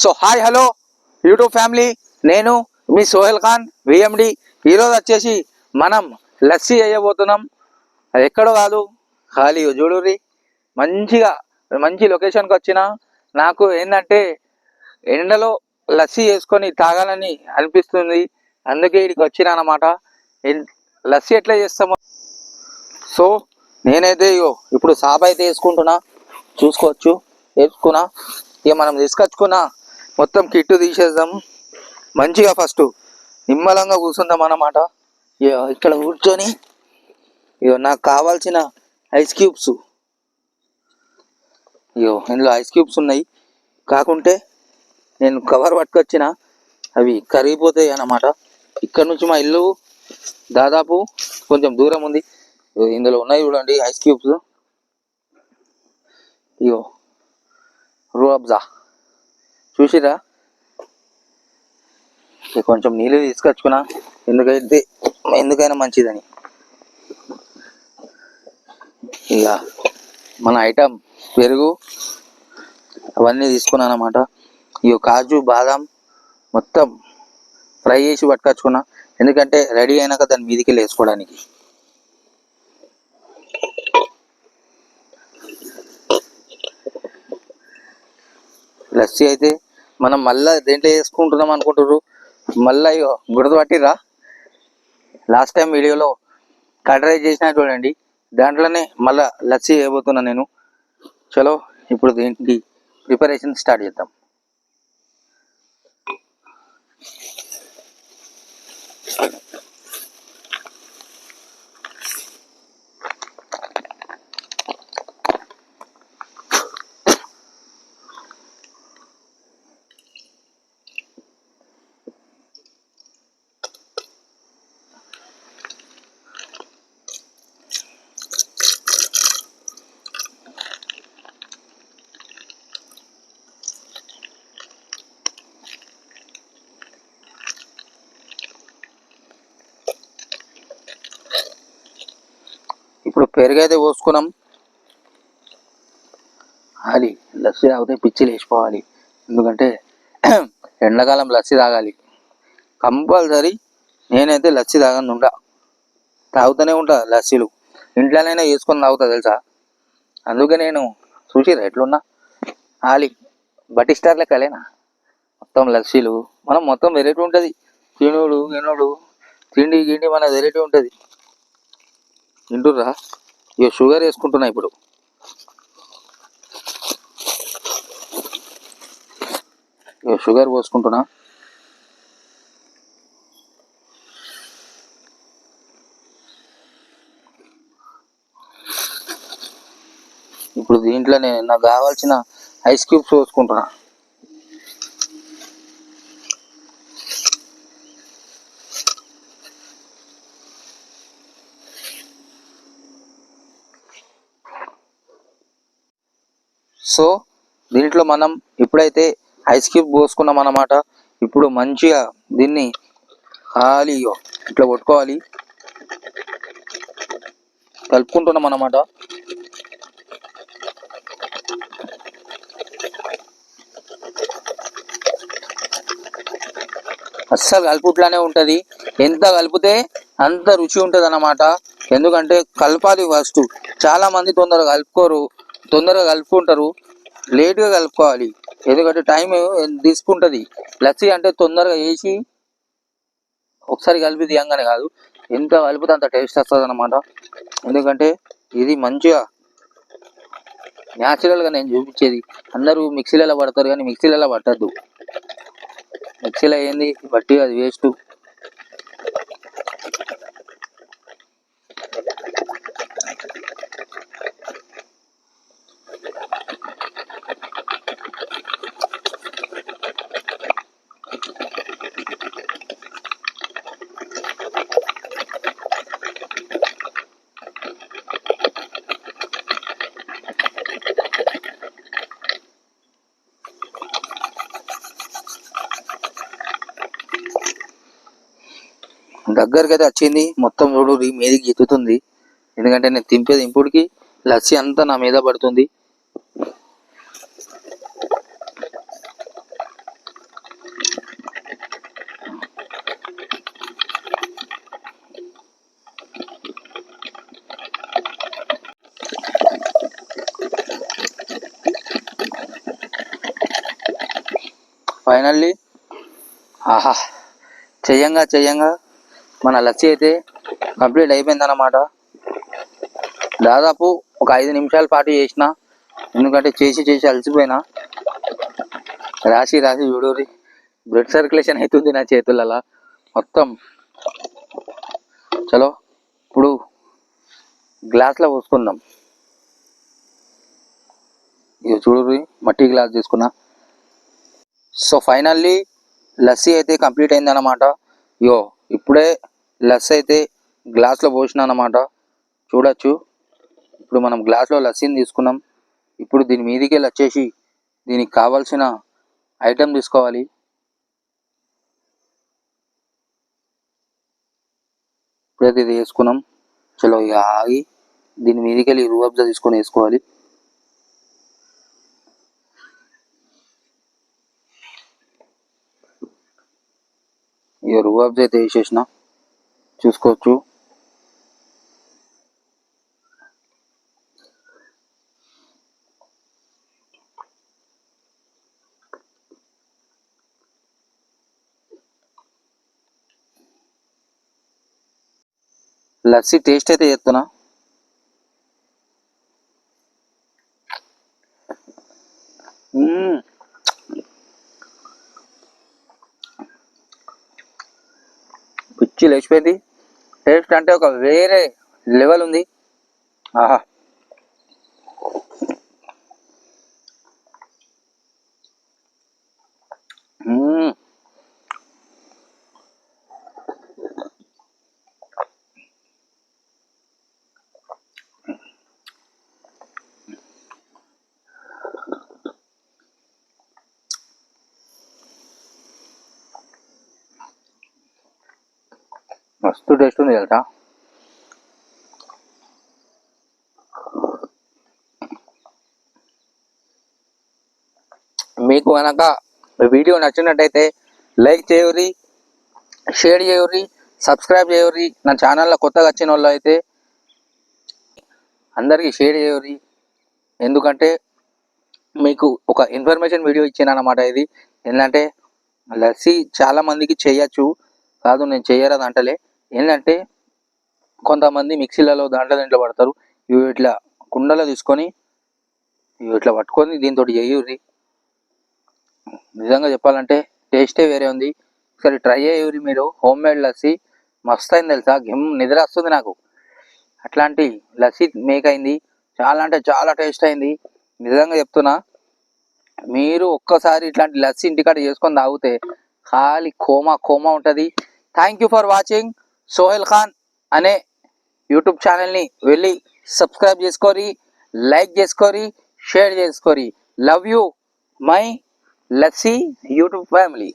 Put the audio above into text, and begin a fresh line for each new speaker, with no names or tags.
So hi hello YouTube family. నేను మీ Sohel Khan VMD ఈరోజు వచ్చేసి మనం లస్సీ వేయబోతున్నాం. అది ఎక్కడో కాదు ఖాళీ చూడుర్రి మంచిగా మంచి లొకేషన్కి వచ్చిన. నాకు ఏంటంటే ఎండలో లస్సీ వేసుకొని తాగాలని అనిపిస్తుంది. అందుకే ఇక్కడికి వచ్చిన అనమాట లస్సీ ఎట్లా చేస్తామో. సో నేనైతే ఇగో ఇప్పుడు సాప్ అయితే వేసుకుంటున్నా. చూసుకోవచ్చు వేసుకున్నా. ఇక మనం తీసుకొచ్చుకున్న మొత్తం కిట్టు తీసేద్దాం. మంచిగా ఫస్ట్ నిమ్మలంగా కూర్చుందాం అన్నమాట. ఇక్కడ కూర్చొని ఇగో నాకు కావాల్సిన ఐస్ క్యూబ్స్ ఇగో ఇందులో ఐస్ క్యూబ్స్ ఉన్నాయి. కాకుంటే నేను కవర్ పట్టుకొచ్చిన అవి కరిగిపోతాయి అన్నమాట. ఇక్కడ నుంచి మా ఇల్లు దాదాపు కొంచెం దూరం ఉంది. ఇందులో ఉన్నాయి చూడండి ఐస్ క్యూబ్స్ ఇగో రూఅబ్జా చూసిరా? ఇక కొంచెం నీళ్ళు తీసుకొచ్చుకున్నా. ఎందుకైతే ఎందుకైనా మంచిదని. ఇక మన ఐటమ్ పెరుగు అవన్నీ తీసుకున్నాను అనమాట ఇక కాజు బాదం మొత్తం ఫ్రై చేసి పట్టుకొచ్చుకున్నా. ఎందుకంటే రెడీ అయినాక దాని మీదికి వెళ్ళి వేసుకోవడానికి. లస్సీ అయితే మనం మళ్ళీ దేంట్లో వేసుకుంటున్నాం అనుకుంటారు మళ్ళీ గుర్తుపట్టిరా లాస్ట్ టైం వీడియోలో కట్ చేసిన చేసినా చూడండి. దాంట్లోనే మళ్ళా లస్సీ వేయబోతున్నా నేను. చలో ఇప్పుడు దీనికి ప్రిపరేషన్ స్టార్ట్ చేద్దాం. పెరుగైతే పోసుకున్నాం అది లస్సీ తాగితే పిచ్చి లేచిపోవాలి. ఎందుకంటే ఎండాకాలం లస్సీ తాగాలి. కంపల్సరీ నేనైతే లస్సీ తాగని ఉండా తాగుతూనే ఉంటా లస్సీలు. ఇంట్లోనైనా వేసుకొని తాగుతా తెలుసా? అందుకే నేను చూసిరా ఎట్లున్నా? ఆలి బటిస్టార్ లెక్కలేనా మొత్తం లస్సీలు. మనం మొత్తం వెరైటీ ఉంటుంది. తినుడు గినుడు తిండి గిండి మన వెరైటీ ఉంటుంది. తింటుర్రా? ఇక షుగర్ వేసుకుంటున్నా ఇప్పుడు. ఇక షుగర్ పోసుకుంటున్నా. ఇప్పుడు దీంట్లో నేను నాకు కావాల్సిన ఐస్ క్యూబ్స్ పోసుకుంటున్నా. సో దీంట్లో మనం ఇప్పుడైతే ఐస్ క్యూబ్ పోసుకున్నాం అన్నమాట. ఇప్పుడు మంచిగా దీన్ని ఖాళీ ఇట్లా కొట్టుకోవాలి. కలుపుకుంటున్నాం అన్నమాట. అస్సలు కలుపుట్లానే ఉంటుంది. ఎంత కలిపితే అంత రుచి ఉంటుంది అన్నమాట ఎందుకంటే కలపాలి ఫస్ట్ చాలా మంది తొందరగా కలుపుకోరు. తొందరగా కలుపుకుంటారు. లేట్గా కలుపుకోవాలి. ఎందుకంటే టైం తీసుకుంటుంది. లస్సీ అంటే తొందరగా వేసి ఒకసారి కలిపి తీయంగానే కాదు. ఎంత కలిపితే అంత టేస్ట్ వస్తుంది అనమాట ఎందుకంటే ఇది మంచిగా న్యాచురల్గా నేను చూపించేది. అందరూ మిక్సీలలో పడతారు కానీ మిక్సీలలో పట్టద్దు. మిక్సీలో ఏంది? బట్టి అది వేస్ట్. దగ్గరికి అయితే వచ్చింది. మొత్తం రోడ్డు మీదకి ఎత్తుతుంది. ఎందుకంటే నేను తింపేది ఇంపుడికి లస్సీ అంతా నా మీద పడుతుంది. ఫైనల్లీ ఆహా చెయ్యంగా చెయ్యంగా మన లస్సీ అయితే కంప్లీట్ అయిపోయిందన్నమాట. దాదాపు ఒక ఐదు నిమిషాల పాటు చేసిన ఎందుకంటే చేసి చేసి అలసిపోయినా. రాసి రాసి చూడూరి బ్లడ్ సర్క్యులేషన్ అవుతుంది నా చేతులలో. మొత్తం. చలో ఇప్పుడు గ్లాస్లో పోసుకుందాం. ఇక చూడూరి మట్టి గ్లాస్ తీసుకున్నా. సో ఫైనల్లీ లస్సీ అయితే కంప్లీట్ అయిందన్నమాట. ఇగో ఇప్పుడే లస్ అయితే గ్లాస్లో పోసిన అన్నమాట చూడొచ్చు. ఇప్పుడు మనం గ్లాస్లో లస్సీని తీసుకున్నాం. ఇప్పుడు దీని మీదికి వెళ్ళి వచ్చేసి దీనికి కావాల్సిన ఐటెం తీసుకోవాలి. ఇప్పుడైతే ఇది వేసుకున్నాం. చలో ఇక ఆగి దీని మీదికి వెళ్ళి రూఅబ్జా తీసుకొని వేసుకోవాలి. ఇక రూఅబ్జా అయితే వేసేసినా. చూసుకోవచ్చు. లస్సీ టేస్ట్ అయితే చేస్తున్నా. పిచ్చి లేచిపోయింది. టేస్ట్ అంటే ఒక వేరే లెవెల్ ఉంది. ఆహా. మస్తు టేస్ట్ ఉంది తెలుసా? మీకు కనుక వీడియో నచ్చినట్టయితే లైక్ చేయరి షేర్ చేయరి సబ్స్క్రైబ్ చేయరి నా ఛానల్లో కొత్తగా వచ్చిన వాళ్ళు అయితే అందరికీ షేర్ చేయరి ఎందుకంటే మీకు ఒక ఇన్ఫర్మేషన్ వీడియో ఇచ్చాను అన్నమాట ఇది. ఏంటంటే లస్సీ చాలా మందికి చేయొచ్చు. కాదు నేను చేయరాదంటలే. అంటలే ఏంటంటే కొంతమంది మిక్సీలలో దాంట్లో దీంట్లో పడతారు. ఇవి ఇట్లా కుండలో తీసుకొని ఇవి ఇట్లా పట్టుకొని దీంతో చేయూరి నిజంగా చెప్పాలంటే టేస్టే వేరే ఉంది. ఒకసారి ట్రై చేయూరి మీరు. Home made lassi. మస్తు అయింది తెలుసా? గెమ్ నిద్ర వస్తుంది నాకు. అట్లాంటి లస్సీ మేక్ అయింది. చాలా అంటే చాలా టేస్ట్ అయింది. నిజంగా చెప్తున్నా మీరు ఒక్కసారి ఇట్లాంటి లస్సీ ఇంటికాడ చేసుకొని తాగితే ఖాళీ కోమా కోమా ఉంటుంది. Thank you for watching Sohail Khan అనే యూట్యూబ్ ఛానల్ని వెళ్ళి సబ్స్క్రైబ్ చేసుకోరి లైక్ చేసుకోరి share చేసుకోరి. Love you my lassi YouTube family.